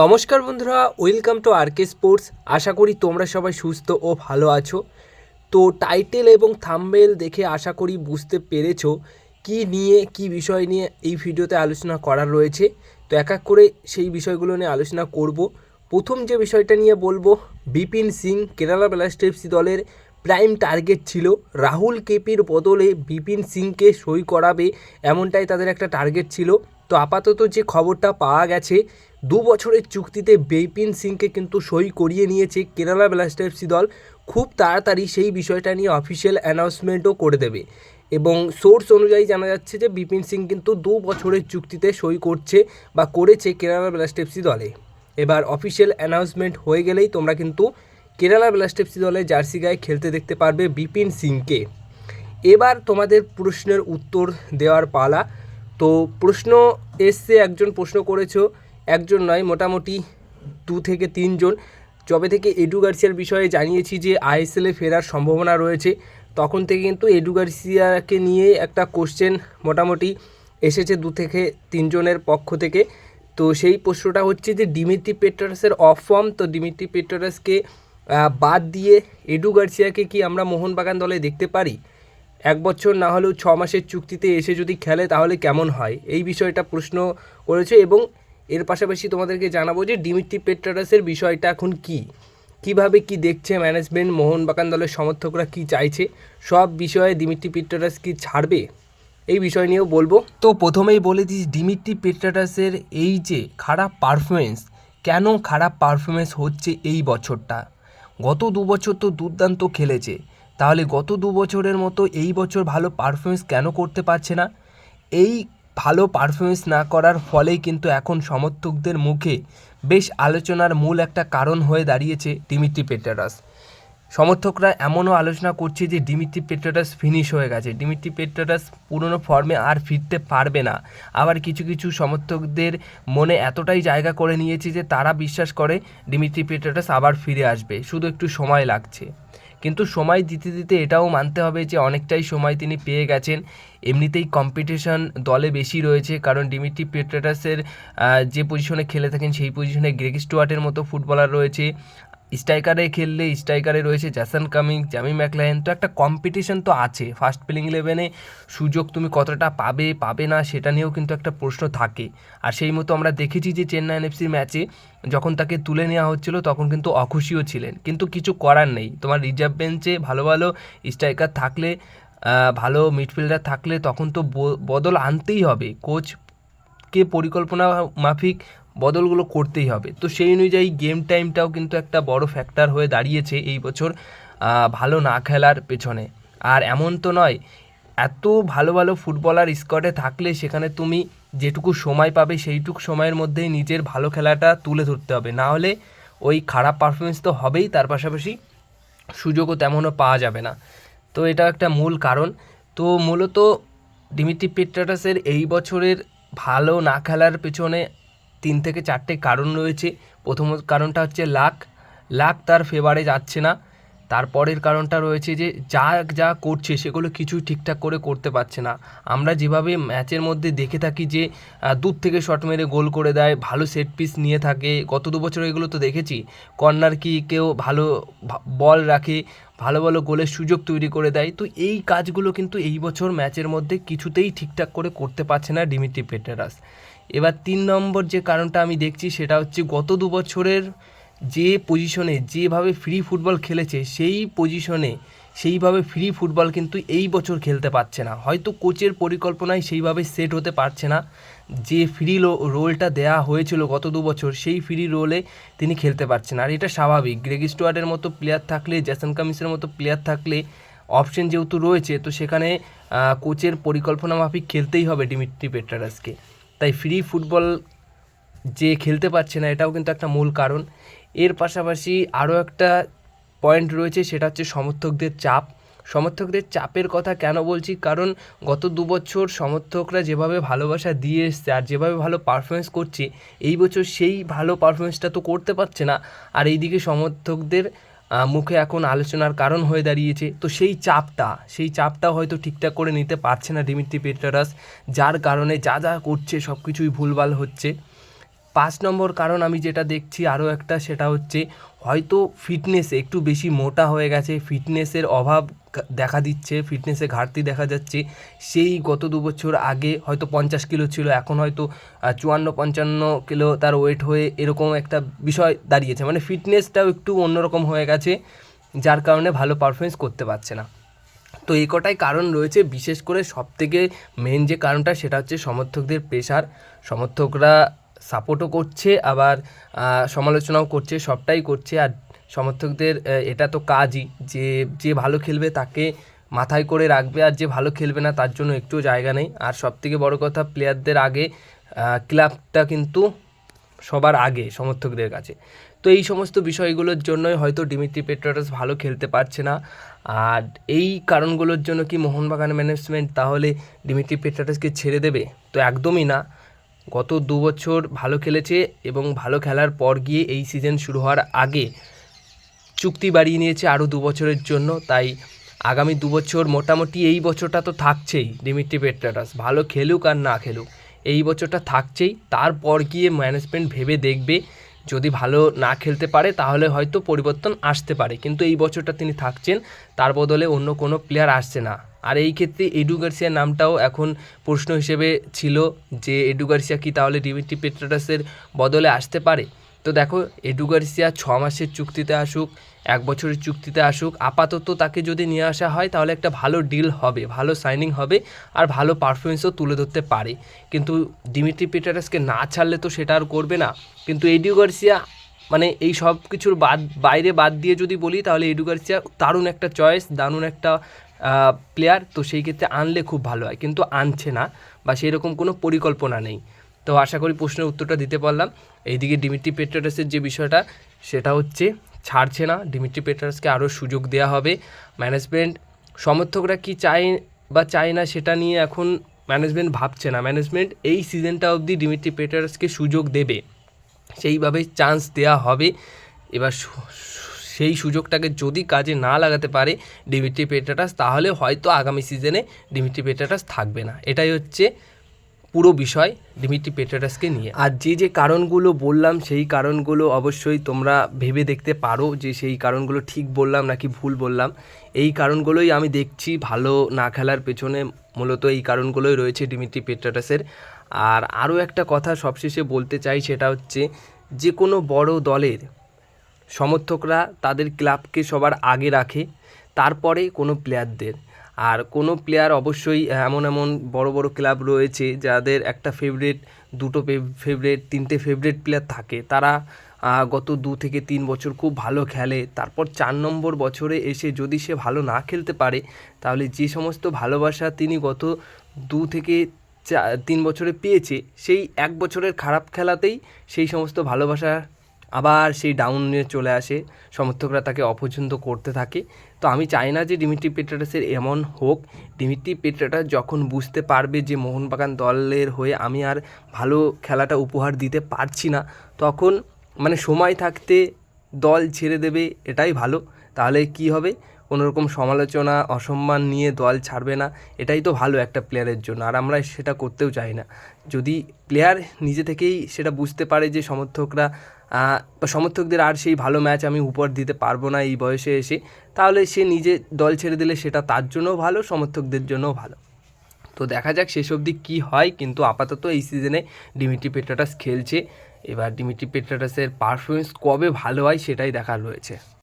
নমস্কার বন্ধুরা welcome to R K sports আশা করি তোমরা সবাই সুস্থ ও ভালো আছো। তো টাইটেল এবং থাম্বেল দেখে আশা করি বুঝতে পেরেছ কি নিয়ে, কি বিষয় নিয়ে এই ভিডিওতে আলোচনা করার রয়েছে। তো এক এক করে সেই বিষয়গুলো নিয়ে আলোচনা করব। প্রথম যে বিষয়টা নিয়ে বলব, বিপিন সিং, কেরালা ব্লাস্টার্স দলের প্রাইম টার্গেট ছিল। রাহুল কেপির বদলে বিপিন সিংকে সই করাবে, এমনটাই তাদের একটা টার্গেট ছিল। তো আপাতত যে খবরটা পাওয়া গেছে, দু বছরের চুক্তিতে বেপিন সিংকে কিন্তু সই করিয়ে নিয়েছে কেরালা ব্লাস্টার্সি দল। খুব তাড়াতাড়ি সেই বিষয়টা নিয়ে অফিসিয়াল অ্যানাউন্সমেন্টও করে দেবে এবং সোর্স অনুযায়ী জানা যাচ্ছে যে বিপিন সিং কিন্তু দু বছরের চুক্তিতে সই করছে বা করেছে কেরালা ব্লাস্টার্সি দলে। এবার অফিসিয়াল অ্যানাউন্সমেন্ট হয়ে গেলেই তোমরা কিন্তু কেরালা ব্লাস্টার্সি দলে জার্সি গায়ে খেলতে দেখতে পারবে বিপিন সিংকে। এবার তোমাদের প্রশ্নের উত্তর দেওয়ার পালা। তো প্রশ্ন এসছে, একজন প্রশ্ন করেছ, একজন নয়, মোটামুটি দু থেকে তিনজন। যবে থেকে এডু গার্সিয়ার বিষয়ে জানিয়েছি যে আইএসএলে ফেরার সম্ভাবনা রয়েছে, তখন থেকে কিন্তু এডু গার্সিয়াকে নিয়ে একটা কোশ্চেন মোটামুটি এসেছে দু থেকে তিনজনের পক্ষ থেকে। তো সেই প্রশ্নটা হচ্ছে যে ডিমিত্রি পেট্রাসের অফ ফর্ম তো ডিমিত্রি পেট্রাসকে বাদ দিয়ে এডু গার্সিয়াকে কি আমরা মোহনবাগান দলে দেখতে পারি? এক বছর না হলেও ছ মাসের চুক্তিতে এসে যদি খেলে তাহলে কেমন হয়? এই বিষয়টা প্রশ্ন করেছে এবং এর পাশাপাশি তোমাদেরকে জানাব যে ডিমিট্রি পেট্রাসের বিষয়টা এখন কি? কীভাবে কি দেখছে ম্যানেজমেন্ট? মোহনবাগান দলের সমর্থকরা কি চাইছে? সব বিষয়ে ডিমিট্রি পেট্রাস কি ছাড়বে? এই বিষয় নিয়েও বলব। তো প্রথমেই বলে দিই, ডিমিট্রি পেট্রাসের এই যে খারাপ পারফরমেন্স কেন খারাপ পারফরমেন্স হচ্ছে এই বছরটা? গত দু বছর তো দুর্দান্ত খেলেছে। তাহলে গত দু বছরের মতো এই বছর ভালো পারফরমেন্স কেন করতে পারছে না? এই ভালো পারফরমেন্স না করার ফলেই কিন্তু এখন সমর্থকদের মুখে বেশ আলোচনার মূল একটা কারণ হয়ে দাঁড়িয়েছে ডিমিট্রি পেট্রাস সমর্থকরা এমনও আলোচনা করছে যে ডিমিট্রি পেট্রাস ফিনিশ হয়ে গেছে। ডিমিট্রি পেট্রাস পুরনো ফর্মে আর ফিরতে পারবে না। আবার কিছু কিছু সমর্থকদের মনে এতটাই জায়গা করে নিয়েছে যে তারা বিশ্বাস করে ডিমিট্রি পেট্রাস আবার ফিরে আসবে। শুধু একটু সময় লাগছে। কিন্তু সময় দিতে দিতে এটাও মানতে হবে যে অনেকটাই সময় তিনি পেয়ে গেছেন। এমনিতেই কম্পিটিশন দলে বেশি রয়েছে, কারণ ডিমিট্রি পেট্রাটাসের যে পজিশনে খেলে থাকেন সেই পজিশনে গ্রেগ স্টুয়ার্টের মতো ফুটবলার রয়েছে। স্ট্রাইকারে খেললে স্ট্রাইকারে রয়েছে জ্যাসন কামিং জামি ম্যাকলাইন। তো একটা কম্পিটিশন তো আছে। ফার্স্ট প্লেইং ইলেভেনে সুযোগ তুমি কতটা পাবে পাবে না, সেটা নিয়েও কিন্তু একটা প্রশ্ন থাকে। আর সেই মতো আমরা দেখেছি যে চেন্নাই এনএফসির ম্যাচে যখন তাকে তুলে নেওয়া হচ্ছিল, তখন কিন্তু অখুশিও ছিলেন। কিন্তু কিছু করার নেই। তোমার রিজার্ভ বেঞ্চে ভালো ভালো স্ট্রাইকার থাকলে ভালো মিডফিল্ডার থাকলে তখন তো বদল আনতেই হবে। কোচকে পরিকল্পনা মাফিক বদলগুলো করতেই হবে। তো সেই অনুযায়ী গেম টাইমটাও কিন্তু একটা বড় ফ্যাক্টর হয়ে দাঁড়িয়েছে এই বছর ভালো না খেলার পেছনে। আর এমন তো নয়, এত ভালো ভালো ফুটবলার স্কোয়াডে থাকলে সেখানে তুমি যেটুকু সময় পাবে সেইটুকু সময়ের মধ্যেই নিজের ভালো খেলাটা তুলে ধরতে হবে। না হলে ওই খারাপ পারফরমেন্স তো হবেই, তার পাশাপাশি সুযোগও তেমনও পাওয়া যাবে না। তো এটা একটা মূল কারণ। তো মূলত ডিমিট্রি পেট্রাটাসের এই বছরের ভালো না খেলার পেছনে তিন থেকে চারটে কারণ রয়েছে। প্রথম কারণটা হচ্ছে লাক। লাক তার ফেভারে যাচ্ছে না। তারপরের কারণটা রয়েছে যে, যা যা করছে সেগুলো কিছুই ঠিকঠাক করে করতে পারছে না। আমরা যেভাবে ম্যাচের মধ্যে দেখে থাকি যে দূর থেকে শট মেরে গোল করে দেয়, ভালো সেট পিস নিয়ে থাকে, গত দু বছর এগুলো তো দেখেছি। কর্নার কি কেউ ভালো বল রাখে, ভালো ভালো গোলের সুযোগ তৈরি করে দেয়। তো এই কাজগুলো কিন্তু এই বছর ম্যাচের মধ্যে কিছুতেই ঠিকঠাক করে করতে পারছে না ডিমিট্রি পেটেরাস। এবার তিন নম্বর যে কারণটা আমি দেখছি সেটা হচ্ছে গত দু বছরের যে পজিশনে যেভাবে ফ্রি ফুটবল খেলেছে, সেই পজিশনে সেইভাবে ফ্রি ফুটবল কিন্তু এই বছর খেলতে পারছে না। হয়তো কোচের পরিকল্পনায় সেইভাবে সেট হতে পারছে না। যে ফ্রি রোলটা দেয়া হয়েছিল গত দু বছর, সেই ফ্রি রোলে তিনি খেলতে পারছেন আর এটা স্বাভাবিক। গ্রেগ স্টুয়ার্ডের মতো প্লেয়ার থাকলে জ্যাসন কামিসের মতো প্লেয়ার থাকলে অপশন যেহেতু রয়েছে, তো সেখানে কোচের পরিকল্পনা মাফিক খেলতেই হবে ডিমিট্রি পেট্রারাসকে তাই ফ্রি ফুটবল যে খেলতে পারছে না, এটাও কিন্তু একটা মূল কারণ। এর পাশাপাশি আরও একটা পয়েন্ট রয়েছে, সেটা হচ্ছে সমর্থকদের চাপ। সমর্থকদের চাপের কথা কেন বলছি? কারণ গত দু বছর সমর্থকরা যেভাবে ভালোবাসা দিয়ে এসছে আর যেভাবে ভালো পারফরমেন্স করছে, এই বছর সেই ভালো পারফরমেন্সটা তো করতে পারছে না। আর এইদিকে সমর্থকদের মুখে এখন আলোচনার কারণ হয়ে দাঁড়িয়েছে। তো সেই চাপটা সেই চাপটা হয়তো ঠিকঠাক করে নিতে পারছে না ডিমিত্রি পেট্রারাস যার কারণে যা যা করছে সব কিছুই ভুলভাল হচ্ছে। পাঁচ নম্বর কারণ আমি যেটা দেখছি আরও একটা, সেটা হচ্ছে হয়তো ফিটনেসে একটু বেশি মোটা হয়ে গেছে ফিটনেসের অভাব দেখা দিচ্ছে ফিটনেসে ঘাটতি দেখা যাচ্ছে। সেই গত দু বছর আগে হয়তো পঞ্চাশ কিলো ছিল, এখন হয়তো চুয়ান্ন, পঞ্চান্ন কিলো তার ওয়েট হয়ে এরকম একটা বিষয় দাঁড়িয়েছে। মানে ফিটনেসটাও একটু অন্যরকম হয়ে গেছে, যার কারণে ভালো পারফরমেন্স করতে পারছে না। তো এই কটাই কারণ রয়েছে, বিশেষ করে সব থেকে মেন যে কারণটা সেটা হচ্ছে সমর্থকদের প্রেশার সমর্থকরা সাপোর্টও করছে, আবার সমালোচনাও করছে, সবটাই করছে। আর সমর্থকদের এটা তো কাজই যে যে ভালো খেলবে তাকে মাথায় করে রাখবে, আর যে ভালো খেলবে না তার জন্য একটু জায়গা নেই। আর সব থেকে বড় কথা প্লেয়ারদের আগে ক্লাবটা কিন্তু সবার আগে সমর্থকদের কাছে। তো এই সমস্ত বিষয়গুলোর জন্যই হয়তো ডিমিট্রি পেট্রোটাস ভালো খেলতে পারছে না। আর এই কারণগুলোর জন্য কি মোহনবাগান ম্যানেজমেন্ট তাহলে ডিমিট্রি পেট্রাটাসকে ছেড়ে দেবে? তো একদমই না। গত দু বছর ভালো খেলেছে এবং ভালো খেলার পর গিয়ে এই সিজন শুরু হওয়ার আগে চুক্তি বাড়িয়ে নিয়েছে আরও দু বছরের জন্য। তাই আগামী দু বছর মোটামুটি এই বছরটা তো থাকছেই ডিমিট্রি পেট্রাটাস ভালো খেলুক আর না খেলুক, এই বছরটা থাকছেই। তারপর গিয়ে ম্যানেজমেন্ট ভেবে দেখবে যদি ভালো না খেলতে পারে, তাহলে হয়তো পরিবর্তন আসতে পারে। কিন্তু এই বছরটা তিনি থাকছেন, তার বদলে অন্য কোনো প্লেয়ার আসছে না। আর এই ক্ষেত্রে এডু গার্সিয়ার নামটাও এখন প্রশ্ন হিসেবে ছিল যে, এডু গার্সিয়া কি তাহলে ডিমিট্রি পেট্রাটাসের বদলে আসতে পারে? তো দেখো এডু গার্সিয়া ছ মাসের চুক্তিতে আসুক, এক বছরের চুক্তিতে আসুক, আপাতত তাকে যদি নিয়ে আসা হয়, তাহলে একটা ভালো ডিল হবে, ভালো সাইনিং হবে আর ভালো পারফরমেন্সও তুলে ধরতে পারে। কিন্তু ডিমিট্রি পেটারাসকে না ছাড়লে তো সেটা আর করবে না। কিন্তু এডিও গার্সিয়া মানে এই সব কিছুর বাদ, বাইরে বাদ দিয়ে যদি বলি, তাহলে এডু গার্সিয়া দারুণ একটা চয়েস দারুণ একটা প্লেয়ার তো সেই ক্ষেত্রে আনলে খুব ভালো হয়। কিন্তু আনছে না বা সেই রকম কোনো পরিকল্পনা নেই। তো আশা করি প্রশ্নের উত্তরটা দিতে পারলাম। এইদিকে ডিমিট্রি পেট্রাটাসের যে বিষয়টা, সেটা হচ্ছে ছাড়ছে না। ডিমিট্রি পেট্রাসকে আরও সুযোগ দেওয়া হবে। ম্যানেজমেন্ট, সমর্থকরা কি চায় বা চায় না সেটা নিয়ে এখন ম্যানেজমেন্ট ভাবছে না। ম্যানেজমেন্ট এই সিজনটা অবধি ডিমিট্রি পেট্রাসকে সুযোগ দেবে। সেইভাবে চান্স দেওয়া হবে। এবার সেই সুযোগটাকে যদি কাজে না লাগাতে পারে ডিমিট্রি পেট্রাটাস, তাহলে হয়তো আগামী সিজনে ডিমিট্রি পেট্রাটাস থাকবে না। এটাই হচ্ছে পুরো বিষয় ডিমিট্রি পেট্রাটাসকে নিয়ে। আর যে যে কারণগুলো বললাম, সেই কারণগুলো অবশ্যই তোমরা ভেবে দেখতে পারো যে সেই কারণগুলো ঠিক বললাম নাকি ভুল বললাম। এই কারণগুলোই আমি দেখছি ভালো না খেলার পেছনে মূলত এই কারণগুলোই রয়েছে ডিমিট্রি পেট্রাটাসের আর আরও একটা কথা সবশেষে বলতে চাই, সেটা হচ্ছে যে কোনো বড় দলের সমর্থকরা তাদের ক্লাবকে সবার আগে রাখে, তারপরে কোনো প্লেয়ারদের। আর কোনো প্লেয়ার অবশ্যই এমন এমন বড় বড় ক্লাব রয়েছে যাদের একটা ফেভারিট দুটো ফেভারিট তিনটে ফেভারিট প্লেয়ার থাকে। তারা গত দু থেকে তিন বছর খুব ভালো খেলে। তারপর চার নম্বর বছরে এসে যদি সে ভালো না খেলতে পারে, তাহলে যে সমস্ত ভালোবাসা তিনি গত দু থেকে চা- তিন বছরে পেয়েছে, সেই এক বছরের খারাপ খেলাতেই সেই সমস্ত ভালোবাসা আবার সেই ডাউনে চলে আসে। সমর্থকরা তাকে অপছন্দ করতে থাকে। তো আমি চাই না যে ডিমিট্রি পেট্রাটাসের এমন হোক। ডিমিট্রি পেট্রাটাস যখন বুঝতে পারবে যে মোহনবাগান দলের হয়ে আমি আর ভালো খেলাটা উপহার দিতে পারছি না, তখন মানে সময় থাকতে দল ছেড়ে দেবে এটাই ভালো। তাহলে কি হবে? কোনোরকম সমালোচনা, অসম্মান নিয়ে দল ছাড়বে না, এটাই তো ভালো একটা প্লেয়ারের জন্য। আর আমরা সেটা করতেও চাই না। যদি প্লেয়ার নিজে থেকেই সেটা বুঝতে পারে যে সমর্থকরা সমর্থকদের আর সেই ভালো ম্যাচ আমি উপহার দিতে পারব না এই বয়সে এসে। তাহলে সে নিজে দল ছেড়ে দিলে সেটা তার জন্যও ভালো, সমর্থকদের জন্যও ভালো। তো দেখা যাক শেষ অবধি কী হয়, কিন্তু আপাতত এই সিজনে ডিমিট্রি পেট্রাটাস খেলছে। এবার ডিমিট্রি পেট্রাটাসের পারফরমেন্স কবে ভালো হয় সেটাই দেখার রয়েছে।